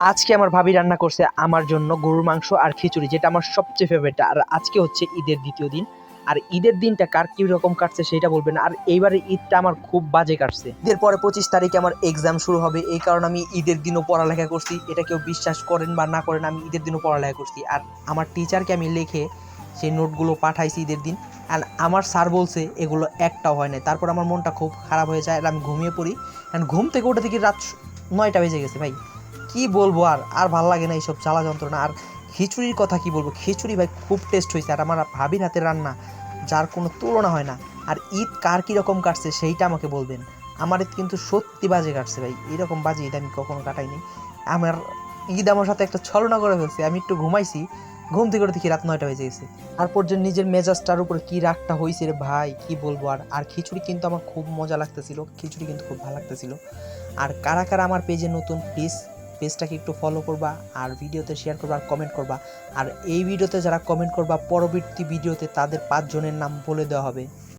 আজকে আমার ভাবি রান্না করছে আমার জন্য গরুর মাংস আর খিচুড়ি, যেটা আমার সবচেয়ে ফেভারিট আর আজকে হচ্ছে ঈদের দ্বিতীয় দিন। আর ঈদের দিনটা কার কি রকম কাটছে সেটা বলবেন আর এইবারে ঈদটা আমার খুব বাজে কাটছে। ঈদের পরে পঁচিশ তারিখে আমার এক্সাম শুরু হবে। এই কারণে আমি ঈদের দিনও পড়ালেখা করছি। এটা কেউ বিশ্বাস করেন বা না করেন, আমি ঈদের দিনও পড়ালেখা করছি। আর আমার টিচারকে আমি লিখে সেই নোটগুলো পাঠাইছি ঈদের দিন। আর আমার স্যার বলছে, এগুলো একটাও হয় না তারপর আমার মনটা খুব খারাপ হয়ে যায় আর আমি ঘুমিয়ে পড়ি। আর ঘুম থেকে উঠে থেকে রাত নয়টা বেজে গেছে ভাই। কি বলব আর? আর ভালো লাগে না এইসব জ্বালা যন্ত্রণা। আর খিচুড়ির কথা কি বলব? খিচুড়ি ভাই খুব টেস্ট হয়েছে। আর আমার ভাবির হাতের রান্না, যার কোনো তুলনা হয় না। আর ঈদ কার কীরকম কাটছে সেইটা আমাকে বলবেন। আমার ঈদ কিন্তু সত্যি বাজে কাটছে ভাই। এরকম বাজে ঈদ আমি কখনো কাটাইনি। আমার ঈদ আমার সাথে একটা ছলনা করে ফেলছে। আমি একটু ঘুমাইছি, ঘুম থেকে দেখি রাত নয়টা বেজে গেছে। তারপর যে নিজের মেজাজটার উপরে কী রাগটা হয়েছে রে ভাই, কি বলব আর? আর খিচুড়ি কিন্তু আমার খুব মজা লাগতেছিল। খিচুড়ি কিন্তু খুব ভালো লাগতেছিল। আর কারা কারা আমার পেজে নতুন প্লিজ পেজটাকে একটু ফলো করবা, আর ভিডিওতে শেয়ার করবা, আর কমেন্ট করবা। আর এই ভিডিওতে যারা কমেন্ট করবা, পরবর্তী ভিডিওতে তাদের পাঁচজনের নাম বলে দেওয়া হবে।